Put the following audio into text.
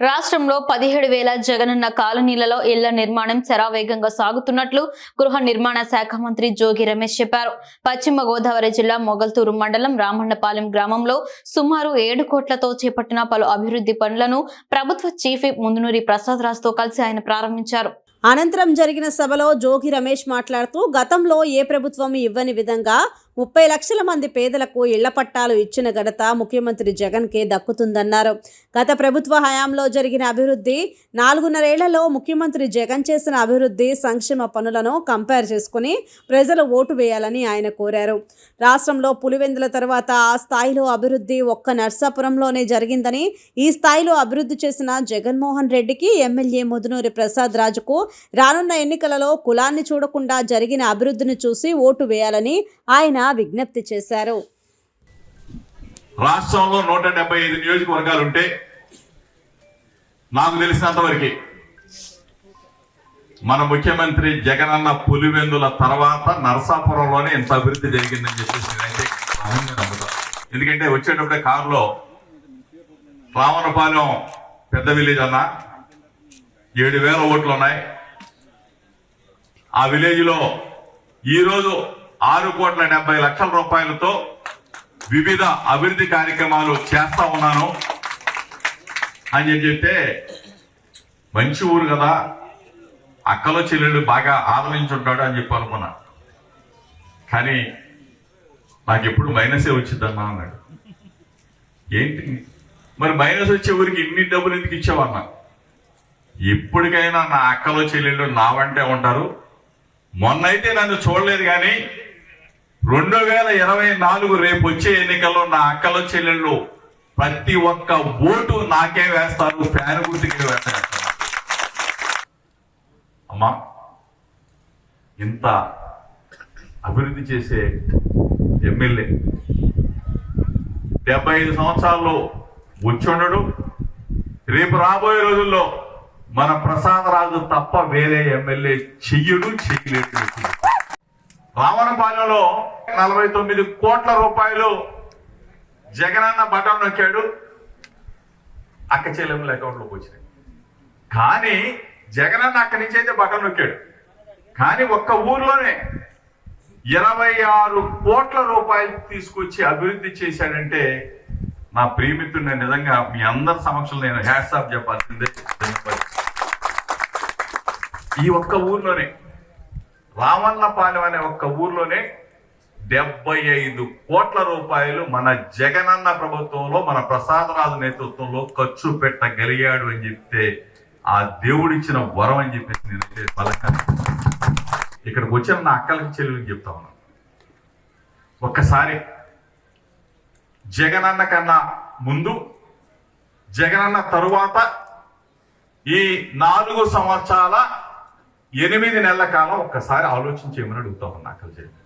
రాష్ట్రంలో పదిహేడు వేల జగనన్న కాలనీలలో ఇళ్ళ నిర్మాణం శరావేగంగా సాగుతున్నట్లు గృహ నిర్మాణ శాఖ మంత్రి జోగి రమేష్ చెప్పారు. పశ్చిమ గోదావరి జిల్లా మొగల్తూరు మండలం రామన్నపాలెం గ్రామంలో సుమారు ఏడు కోట్లతో చేపట్టిన పలు అభివృద్ధి పనులను ప్రభుత్వ చీఫ్ ముందునూరి ప్రసాద్ రాజ్తో కలిసి ఆయన ప్రారంభించారు. అనంతరం జరిగిన సభలో జోగి రమేష్ మాట్లాడుతూ గతంలో ఏ ప్రభుత్వం ఇవ్వని విధంగా ముప్పై లక్షల మంది పేదలకు ఇళ్ళ పట్టాలు ఇచ్చిన ఘనత ముఖ్యమంత్రి జగన్కే దక్కుతుందన్నారు. గత ప్రభుత్వ హయాంలో జరిగిన అభివృద్ధి నాలుగున్నరేళ్ళలో ముఖ్యమంత్రి జగన్ చేసిన అభివృద్ధి సంక్షేమ పనులను కంపేర్ చేసుకుని ప్రజలు ఓటు వేయాలని ఆయన కోరారు. రాష్ట్రంలో పులివెందుల తర్వాత ఆ స్థాయిలో అభివృద్ధి ఒక్క నర్సాపురంలోనే జరిగిందని ఈ స్థాయిలో అభివృద్ధి చేసిన జగన్మోహన్ రెడ్డికి ఎమ్మెల్యే ముదునూరి ప్రసాద్ రాజుకు రానున్న ఎన్నికలలో కులాన్ని చూడకుండా జరిగిన అభివృద్ధిని చూసి ఓటు వేయాలని ఆయన విజ్ఞప్తి చేశారు. రాష్ట్రంలో నూట డెబ్బై ఐదు నియోజకవర్గాలు ఉంటే నాకు తెలిసినంత వరకు మన ముఖ్యమంత్రి జగనన్న పులివెందుల తర్వాత నరసాపురంలోనే ఇంత అభివృద్ధి జరిగిందని చెప్పేసి నేనైతే నమ్ముతా. ఎందుకంటే వచ్చేటప్పుడే కారులో రావణపాలెం పెద్ద విలేజ్ అన్న ఏడు వేల ఓట్లు ఉన్నాయి ఆ విలేజ్లో ఈరోజు ఆరు కోట్ల డెబ్బై లక్షల రూపాయలతో వివిధ అభివృద్ధి కార్యక్రమాలు చేస్తా ఉన్నాను. అని చెప్పి చెప్తే మంచి ఊరు కదా. అక్కలో చెల్లెళ్ళు బాగా ఆదరించుంటాడు అని చెప్పి అనుకున్నా. కానీ నాకు ఎప్పుడు మైనసే వచ్చిందన్నా అన్నాడు. ఏంటి? మరి మైనస్ వచ్చే ఊరికి ఇన్ని డబ్బులు ఎందుకు ఇచ్చావన్నా? ఎప్పటికైనా నా అక్కలో చెల్లెళ్ళు నా వంటే ఉంటారు. మొన్నైతే నన్ను చూడలేదు కానీ రెండు వేల ఇరవై నాలుగు రేపు వచ్చే ఎన్నికల్లో నా అక్కల చెల్లెళ్ళు ప్రతి ఒక్క ఓటు నాకే వేస్తారు ఫ్యాన్ గుర్తుకే వేస్తారు. అమ్మా ఇంత అభివృద్ధి చేసే ఎమ్మెల్యే డెబ్బై ఐదు సంవత్సరాల్లో వచ్చుండడు రేపు రాబోయే రోజుల్లో మన ప్రసాదరాజు తప్ప వేరే ఎమ్మెల్యే చెయ్యడు చెయ్యలేడు. రావణపాలెంలో నలభై తొమ్మిది కోట్ల రూపాయలు జగనన్న బటన్ నొక్కాడు. అక్క చెల్లెముల అకౌంట్లోకి వచ్చినాయి. కానీ జగనన్న అక్కడి నుంచి అయితే బటన్ నొక్కాడు. కానీ ఒక్క ఊర్లోనే ఇరవై ఆరు కోట్ల రూపాయలు తీసుకొచ్చి అభివృద్ధి చేశాడంటే నా ప్రియమిత్రుడు నిజంగా మీ అందరి సమక్షంలో నేను హ్యాట్స్ ఆఫ్ చెప్పాల్సిందే. ఈ ఒక్క ఊర్లోనే రామన్నపాలెం అనే ఒక్క ఊర్లోనే డెబ్బై ఐదు కోట్ల రూపాయలు మన జగనన్న ప్రభుత్వంలో మన ప్రసాదరాజు నేతృత్వంలో ఖర్చు పెట్టగలిగాడు అని చెప్తే ఆ దేవుడిచ్చిన వరం అని చెప్పేసి నేనైతే బలంగా ఇక్కడికి వచ్చిన నా అక్కలకి చెల్లెలకి చెప్తా ఉన్నాను ఒక్కసారి జగనన్న కన్నా ముందు జగనన్న తరువాత ఈ నాలుగు సంవత్సరాల ఎనిమిది నెలల కాలం ఒక్కసారి ఆలోచించేయమని అడుగుతా ఉన్నా అక్కలు చెల్లెలు